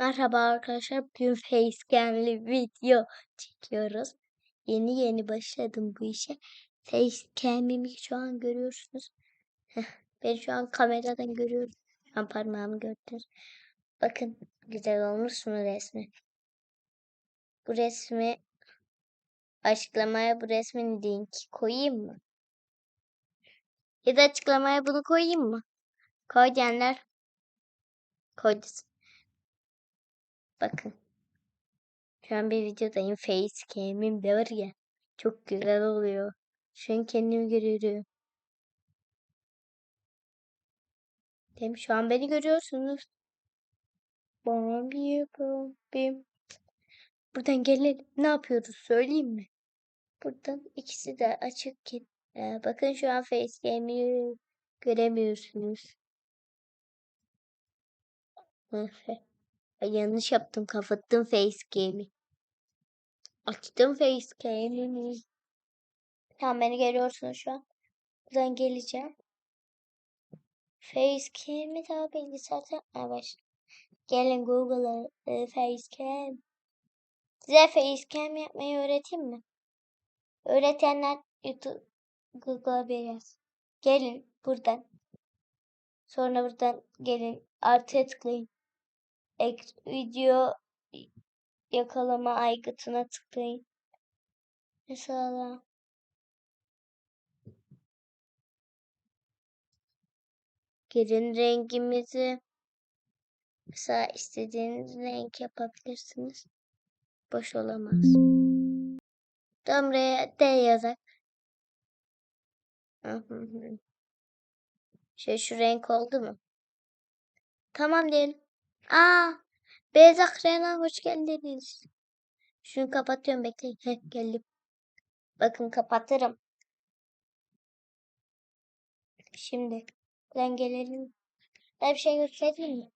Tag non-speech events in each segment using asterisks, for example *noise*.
Merhaba arkadaşlar. Bugün facecam'li video çekiyoruz. Yeni yeni başladım bu işe. Facecam'imi şu an görüyorsunuz. Ben şu an kameradan görüyorum. Şu an parmağımı gördünüz. Bakın güzel olmuş mu resmi? Bu resmi açıklamaya bu resmin linki koyayım mı? Ya da açıklamaya bunu koyayım mı? Koy diyenler koydu. Bakın. Şu an bir videodayım. Facecam'im de var ya. Çok güzel oluyor. Şu an kendimi görüyorum. Değil mi? Şu an beni görüyorsunuz. Bambi bim. Buradan gelelim. Ne yapıyoruz söyleyeyim mi? Buradan ikisi de açık ki. Ee, bakın şu an facecam'i göremiyorsunuz. Neyse. Ay, yanlış yaptım. Kapattım facecam'i. Açtım facecam'imi. Tamam beni görüyorsunuz şu an. Buradan geleceğim. Facecam'i daha bilgisayarda evet. Gelin Google'a e, facecam. Size facecam yapmayı öğreteyim mi? Öğretenler YouTube Google'a bir yaz. Gelin buradan. Sonra buradan gelin artıya tıklayın. Ek, video yakalama aygıtına tıklayın. Mesela girin rengimizi mesela istediğiniz renk yapabilirsiniz. Boş olamaz. Tam buraya D yazak. Şey şu renk oldu mu? Tamam diyelim. Aa, Beyza Krena hoş geldiniz. Şunu kapatıyorum bekleyin. Heh, geldim. Bakın kapatırım. Şimdi ben gelelim. Ben bir şey göstereyim mi?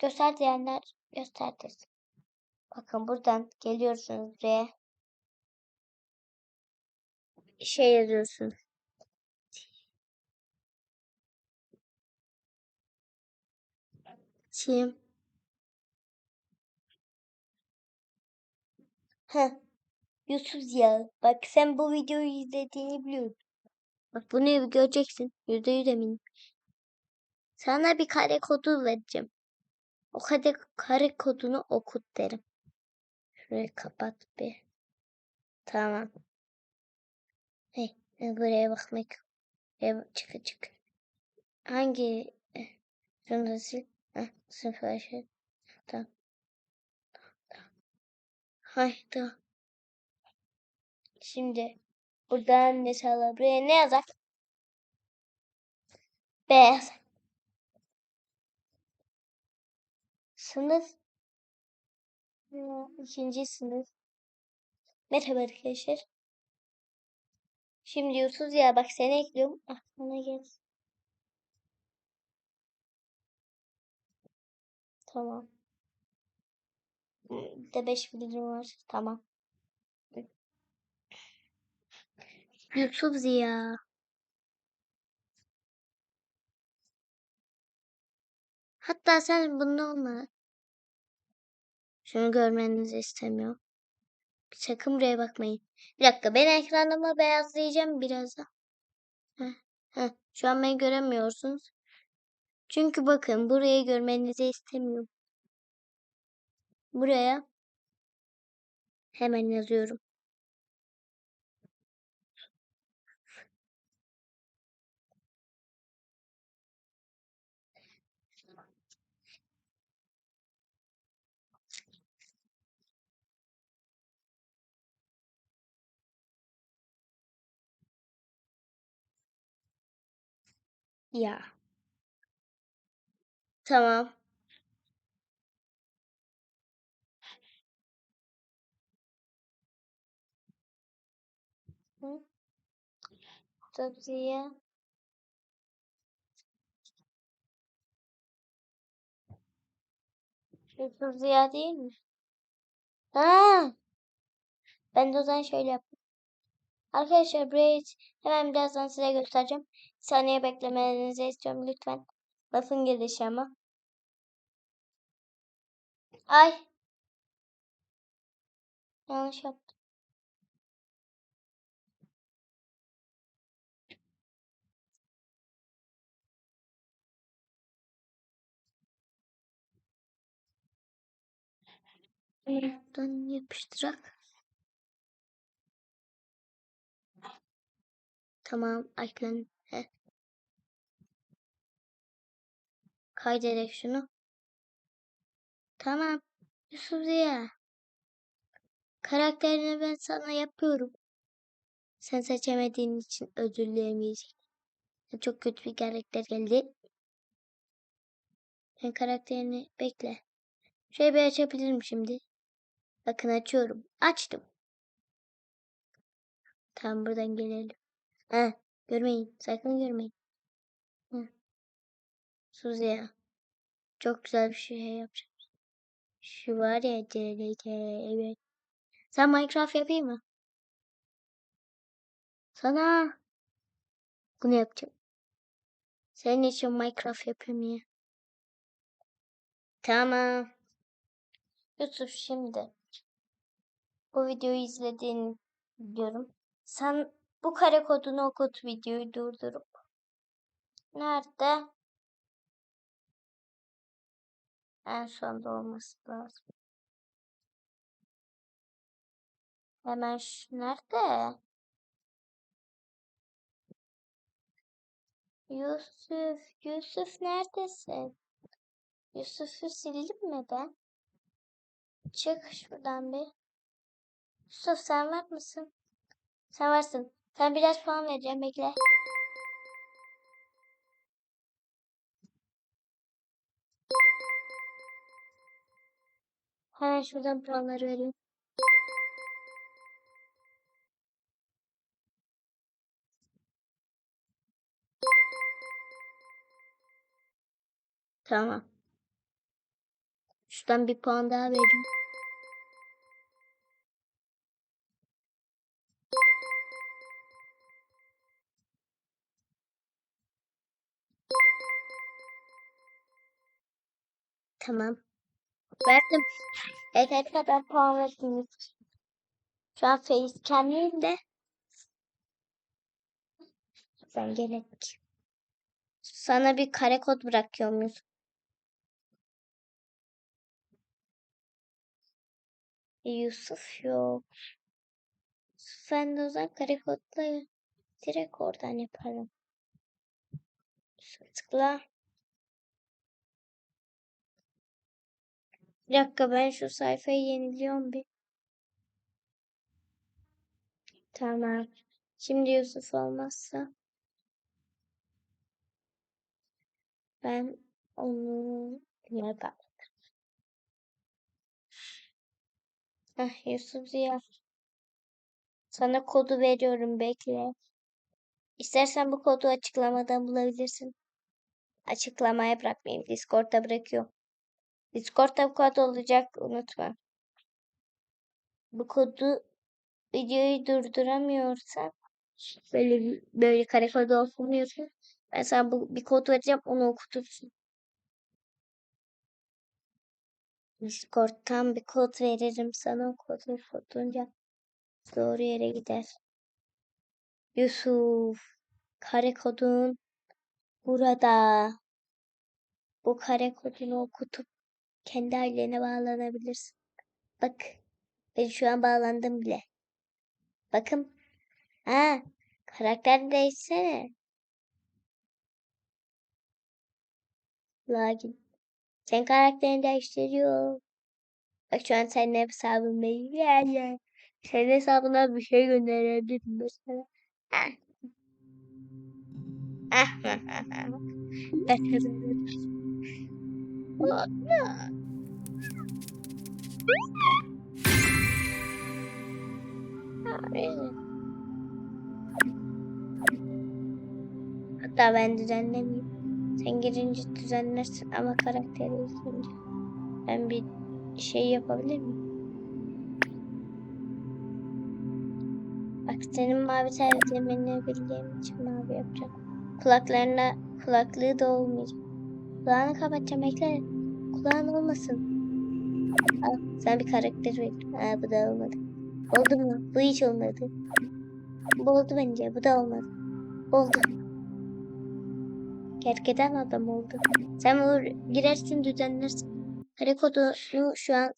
Göster diyenler gösterdir. Bakın buradan geliyorsunuz buraya. Şey yazıyorsunuz. Tim. Heh. Yusuf ya. Bak sen bu videoyu izlediğini biliyorum. Bak bunu göreceksin. Yüzde yüz eminim. Sana bir kare kodu vereceğim. O kare, kare kodunu okut derim. Şurayı kapat bir. Tamam. Hey, buraya bakmak. Ev çık çık. Hangi şunu sil. Heh, sıfır şey. Tamam. Hayda. Şimdi buradan mesela buraya ne yazar? Beyaz. Sınıf. İkinci sınıf. Merhaba arkadaşlar. Şimdi Yusuf ya bak seni ekliyorum. Aklına gel. Tamam. Bir de 5 bildirim var. Tamam. Yusuf Ziya. Hatta sen bunu olma. Şunu görmenizi istemiyorum. Sakın buraya bakmayın. Bir dakika ben ekranımı beyazlayacağım birazdan. Heh, heh. Şu an beni göremiyorsunuz. Çünkü bakın burayı görmenizi istemiyorum. Buraya hemen yazıyorum. Ya. Tamam. Hı? Tavsiye. Yusuf Ziya değil mi? Ha. Ben de o zaman şöyle yapayım. Arkadaşlar burayı hemen birazdan size göstereceğim. Saniye beklemenizi istiyorum lütfen. Lafın gelişi ama. Ay. Yanlış yaptım. Buradan yapıştırak. Tamam, eklen. He. Kaydederek şunu. Tamam. Yusuf Ziya. Karakterini ben sana yapıyorum. Sen seçemediğin için özür dilemeyecek. Çok kötü bir karakter geldi. Ben karakterini bekle. Şöyle bir açabilirim şimdi. Bakın açıyorum. Açtım. Tamam buradan gelelim. Ha, görmeyin. Sakın görmeyin. Hı. Çok güzel bir şey yapacağım. Şu var ya CLK evet. Sen Minecraft yapayım mı? Sana bunu yapacağım. Senin için Minecraft yapayım ya. Tamam. Yusuf şimdi bu videoyu izlediğini biliyorum. Sen bu kare kodunu okut videoyu durdurup. Nerede? En sonda olması lazım. Hemen şu nerede? Yusuf, Yusuf neredesin? Yusuf'u sildim mi ben? Çık şuradan bir. Yusuf sen var mısın? Sen varsın. Sen biraz puan vereceğim bekle. Hemen şuradan puanları vereyim. Tamam. Şuradan bir puan daha vereyim. Tamam. Verdim. Evet kadar puan verdiniz. Şu an facecam'liyim de. Ben gerek. Sana bir kare kod bırakıyorum Yusuf. Yusuf yok. Sen de o zaman kare kodla direkt oradan yaparım. Yusuf tıkla. Bir dakika ben şu sayfayı yeniliyorum bir. Tamam. Şimdi Yusuf olmazsa ben onu ne. Heh, Yusuf Ziya. Sana kodu veriyorum bekle. İstersen bu kodu açıklamadan bulabilirsin. Açıklamaya bırakmayayım. Discord'da bırakıyorum. Discord'da bu kod olacak unutma. Bu kodu videoyu durduramıyorsan böyle böyle kare kodu okumuyorsun. Ben sana bu, bir kod vereceğim onu okutursun. Discord'tan bir kod veririm sana o kodu okutunca doğru yere gider. Yusuf kare kodun burada. Bu kare kodunu okutup kendi ailene bağlanabilirsin. Bak ben şu an bağlandım bile. Bakın. Ha karakter değişsene. Lagin. Sen karakterini değiştiriyor. Bak şu an senin hesabındayım. Yani. Senin hesabına bir şey gönderebilirim mesela. Ah. Ah. *laughs* Hatta ben düzenlemeyeyim. Sen girince düzenlersin ama karakteri izleyince. Ben bir şey yapabilir miyim? Bak senin mavi terliklerini bildiğim için mavi yapacağım. Kulaklarına kulaklığı da olmayacak. Kulağını kapatacağım bekle. Kulağın olmasın. Al, sana bir karakter verdim. Ha bu da olmadı. Oldu mu? Bu hiç olmadı. Bu oldu bence. Bu da olmadı. Oldu. Gerçekten adam oldu. Sen bunu girersin düzenlersin. Kare kodunu şu an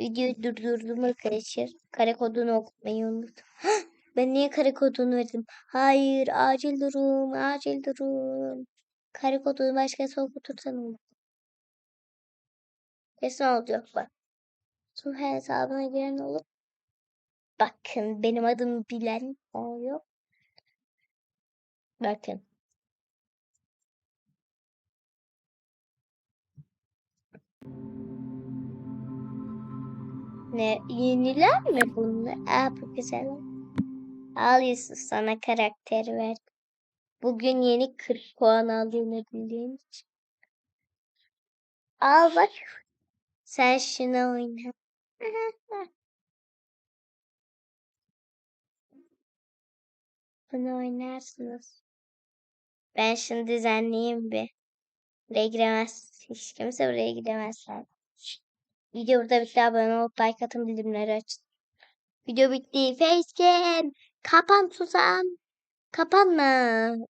videoyu durdurdum arkadaşlar. Kare kodunu okutmayı unuttum. *gasps* Ben niye kare kodunu verdim? Hayır acil durum acil durum. Kare kodunu başkası okutursan olur. Kesin olacak bak. Su hesabına giren olup bakın benim adımı bilen oluyor. Bakın. Ne yeniler mi bunlar? Aa bu güzel. Al Yusuf sana karakter ver. Bugün yeni 40 puan aldığını bildiğin için. Al bak. Sen şunu oyna. *laughs* Bunu oynarsınız. Ben şunu düzenleyeyim bir. Buraya giremez. Hiç kimse buraya giremezler. Video burada bitti. Abone olup like atın bildirimleri açın. Video bitti. Facecam. Kapan susam. Kapanma.